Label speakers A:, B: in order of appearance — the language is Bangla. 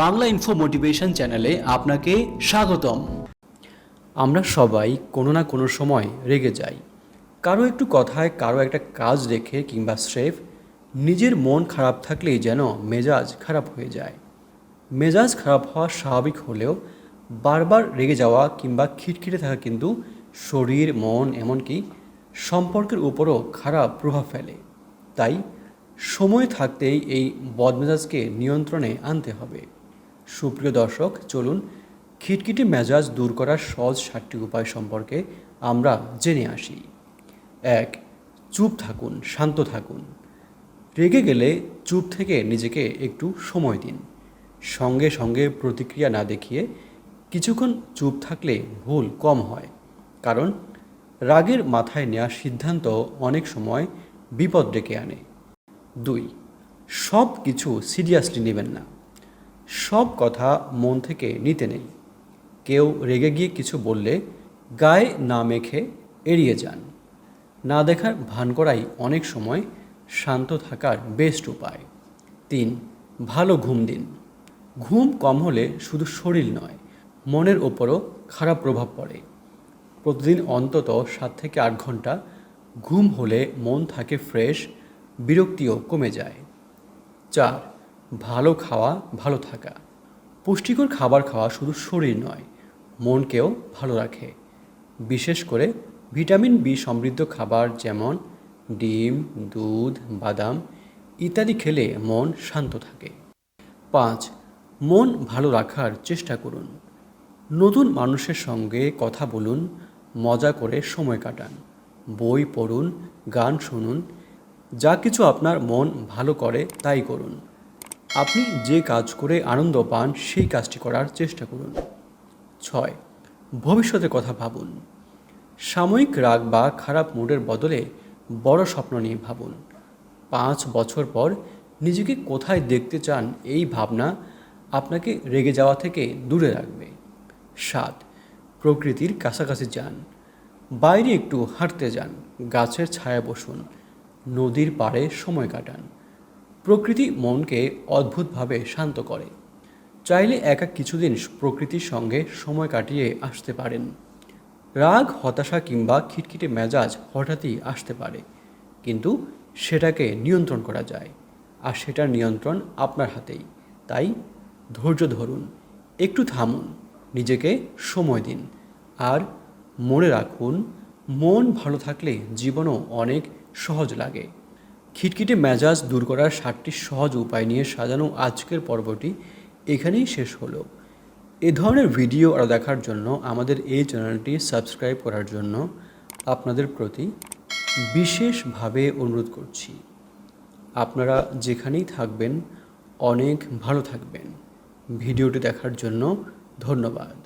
A: বাংলা ইনফো মোটিভেশন চ্যানেলে আপনাকে স্বাগতম। আমরা সবাই কোনো না কোনো সময় রেগে যাই। কারও একটু কথায় কারও একটা কাজ দেখে কিংবা স্রেফ নিজের মন খারাপ থাকলেই যেন মেজাজ খারাপ হয়ে যায়। মেজাজ খারাপ হওয়া স্বাভাবিক হলেও বারবার রেগে যাওয়া কিংবা খিটখিটে থাকা কিন্তু শরীর, মন এমনকি সম্পর্কের উপরও খারাপ প্রভাব ফেলে। তাই সময় থাকতেই এই বদমেজাজকে নিয়ন্ত্রণে আনতে হবে। সুপ্রিয় দর্শক, চলুন খিটখিটে মেজাজ দূর করার সহজ সাতটি উপায় সম্পর্কে আমরা জেনে আসি। এক, চুপ থাকুন, শান্ত থাকুন। রেগে গেলে চুপ থেকে নিজেকে একটু সময় দিন। সঙ্গে সঙ্গে প্রতিক্রিয়া না দেখিয়ে কিছুক্ষণ চুপ থাকলে ভুল কম হয়। কারণ, রাগের মাথায় নেওয়া সিদ্ধান্ত অনেক সময় বিপদ ডেকে আনে। দুই সব কিছু সিরিয়াসলি নেবেন না। সব কথা মন থেকে নিতে নেই। কেউ রেগে গিয়ে কিছু বললে গায়ে না মেখে এড়িয়ে যান। না দেখার ভান করাই অনেক সময় শান্ত থাকার বেস্ট উপায়। তিন, ভালো ঘুম দিন। ঘুম কম হলে শুধু শরীর নয়, মনের ওপরও খারাপ প্রভাব পড়ে। প্রতিদিন অন্তত সাত থেকে আট ঘণ্টা ঘুম হলে মন থাকে ফ্রেশ বিরক্তিও কমে যায়। চার ভালো খাওয়া, ভালো থাকা। পুষ্টিকর খাবার খাওয়া শুধু শরীর নয়, মনকেও ভালো রাখে। বিশেষ করে ভিটামিন বি সমৃদ্ধ খাবার যেমন ডিম, দুধ, বাদাম ইত্যাদি খেলে মন শান্ত থাকে। পাঁচ, মন ভালো রাখার চেষ্টা করুন। নতুন মানুষের সঙ্গে কথা বলুন, মজা করে সময় কাটান, বই পড়ুন, গান শুনুন, যা কিছু আপনার মন ভালো করে তাই করুন। আপনি যে কাজ করে আনন্দ পান, সেই কাজটি করার চেষ্টা করুন। ছয় ভবিষ্যতের কথা ভাবুন। সাময়িক রাগ বা খারাপ মুডের বদলে বড় স্বপ্ন নিয়ে ভাবুন। পাঁচ বছর পর নিজেকে কোথায় দেখতে চান, এই ভাবনা আপনাকে রেগে যাওয়া থেকে দূরে রাখবে। সাত, প্রকৃতির কাছাকাছি যান। বাইরে একটু হাঁটতে যান। গাছের ছায়া বসুন। নদীর পাড়ে সময় কাটান। প্রকৃতি মনকে অদ্ভুতভাবে শান্ত করে। চাইলে একা কিছুদিন প্রকৃতির সঙ্গে সময় কাটিয়ে আসতে পারেন। রাগ, হতাশা কিংবা খিটখিটে মেজাজ হঠাৎই আসতে পারে। কিন্তু সেটাকে নিয়ন্ত্রণ করা যায় আর সেটার নিয়ন্ত্রণ আপনার হাতেই। তাই ধৈর্য ধরুন, একটু থামুন, নিজেকে সময় দিন আর মনে রাখুন, মন ভালো থাকলে জীবনও অনেক সহজ লাগে। খিটখিটে মেজাজ দূর করার ষাটটি সহজ উপায় নিয়ে সাজানো আজকের পর্বটি এখানেই শেষ হলো। এ ধরনের ভিডিও আরও দেখার জন্য আমাদের এই চ্যানেলটি সাবস্ক্রাইব করার জন্য আপনাদের প্রতি বিশেষভাবে অনুরোধ করছি। আপনারা যেখানেই থাকবেন, অনেক ভালো থাকবেন। ভিডিওটি দেখার জন্য ধন্যবাদ।